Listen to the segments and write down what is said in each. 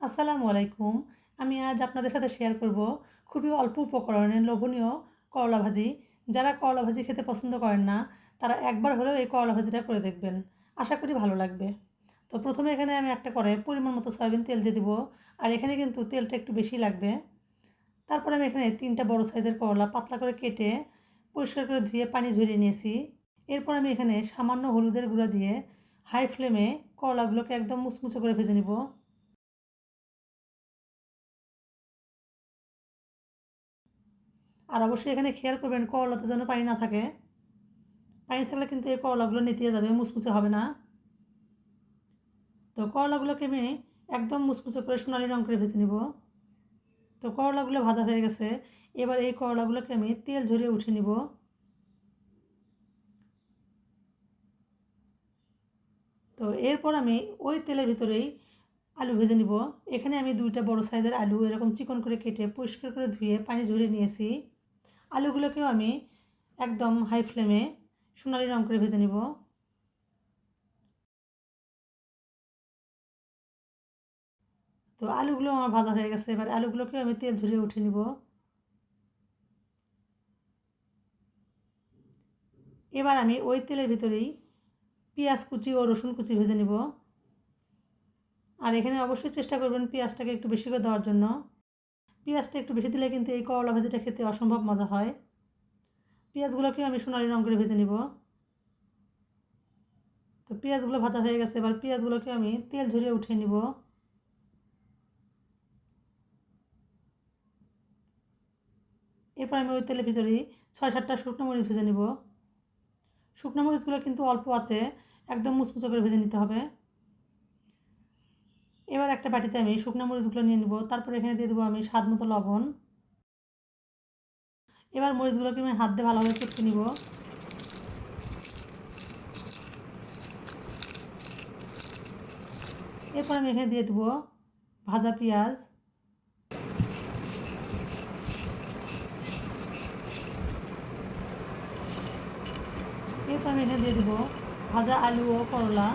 আসসালামু আলাইকুম। আমি আজ আপনাদের সাথে শেয়ার করব খুবই অল্প উপকরণে লোভনীয় করলা ভাজি। যারা করলা ভাজি খেতে পছন্দ করেন না, তারা একবার হলেও এই করলা ভাজিটা করে দেখবেন। আশা করি ভালো লাগবে। তো প্রথমে এখানে আমি একটা করে পরিমাণ মতো সয়াবিন তেল দিয়ে দিব, আর এখানে কিন্তু তেলটা একটু বেশি লাগবে। তারপরে আমি এখানে তিনটা বড় সাইজের করলা পাতলা করে কেটে পরিষ্কার করে ধুয়ে পানি ঝরিয়ে নিয়েছি। এরপর আমি এখানে সামান্য হলুদের গুঁড়া দিয়ে হাই ফ্লেমে করলাগুলোকে একদম মুচমুচে করে ভেজে নিব। আর অবশ্যই এখানে খেয়াল করবেন, করলাতে যেন পানি না থাকে। পানি থাকলে কিন্তু এই করলাগুলো নেতিয়ে যাবে, মুচমুচে হবে না। তো করলাগুলোকে আমি একদম মুচমুচে করে সোনালি রঙ করে ভেজে নিব। তো করলাগুলো ভাজা হয়ে গেছে, এবার এই করলাগুলোকে আমি তেল ঝরিয়ে উঠে নিব। তো এরপর আমি ওই তেলের ভিতরেই আলু ভেজে নিব। এখানে আমি দুইটা বড় সাইজের আলু এরকম চিকন করে কেটে পরিষ্কার করে ধুয়ে পানি ঝরিয়ে নিয়েছি। আলুগুলোকেও আমি একদম হাই ফ্লেমে সোনালি রঙ করে ভেজে নিব। তো আলুগুলো আমার ভাজা হয়ে গেছে, এবার আলুগুলোকে আমি তেল ঝরিয়ে উঠে নিব। এবার আমি ওই তেলের ভিতরেই পেঁয়াজ কুচি ও রসুন কুচি ভেজে নিব। আর এখানে অবশ্যই চেষ্টা করবেন পেঁয়াজটাকে একটু বেশি করে দেওয়ার জন্য। পেঁয়াজটা একটু বেশি দিলে কিন্তু এই করলা ভাজিটা খেতে অসম্ভব মজা হয়। পেঁয়াজগুলোকে আমি সোনালি রঙ করে ভেজে নিব। তো পেঁয়াজগুলো ভাজা হয়ে গেছে, এবার পেঁয়াজগুলোকে আমি তেল ঝরিয়ে উঠিয়ে নিব। এরপর আমি ওই তেলের ভিতরে ছয় সাতটা শুকনো মরিচ ভেজে নিব। শুকনো মরিচগুলো কিন্তু অল্প আছে, একদম মুচমুচে করে ভেজে নিতে হবে। এবার একটা বাটিতে আমি শুকনো মরিচগুলো নিয়ে নিব, তারপর এখানে দিয়ে দেবো আমি স্বাদ মতো লবণ। এবার মরিচগুলোকে আমি হাত দিয়ে ভালোভাবে চটকে নিব। এরপর আমি এখানে দিয়ে দেবো ভাজা পেঁয়াজ। এরপর আমি এখানে দিয়ে দেবো ভাজা আলু ও করলা।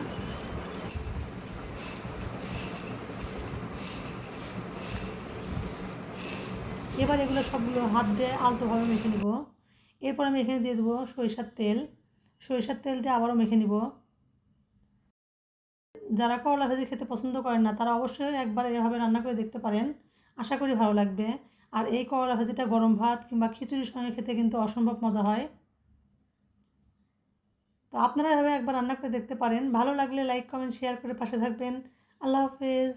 এবার এগুলো সবগুলো হাত দিয়ে আলতোভাবে মেখে নিব। এরপর আমি এখানে দিয়ে দেবো সরিষার তেল। সরিষার তেল দিয়ে আবারও মেখে নিব। যারা করলা ভাজি খেতে পছন্দ করেন না, তারা অবশ্যই একবার এভাবে রান্না করে দেখতে পারেন। আশা করি ভালো লাগবে। আর এই করলা ভাজিটা গরম ভাত কিংবা খিচুড়ির সঙ্গে খেতে কিন্তু অসম্ভব মজা হয়। তো আপনারা এভাবে একবার রান্না করে দেখতে পারেন। ভালো লাগলে লাইক কমেন্ট শেয়ার করে পাশে থাকবেন। আল্লাহ হাফেজ।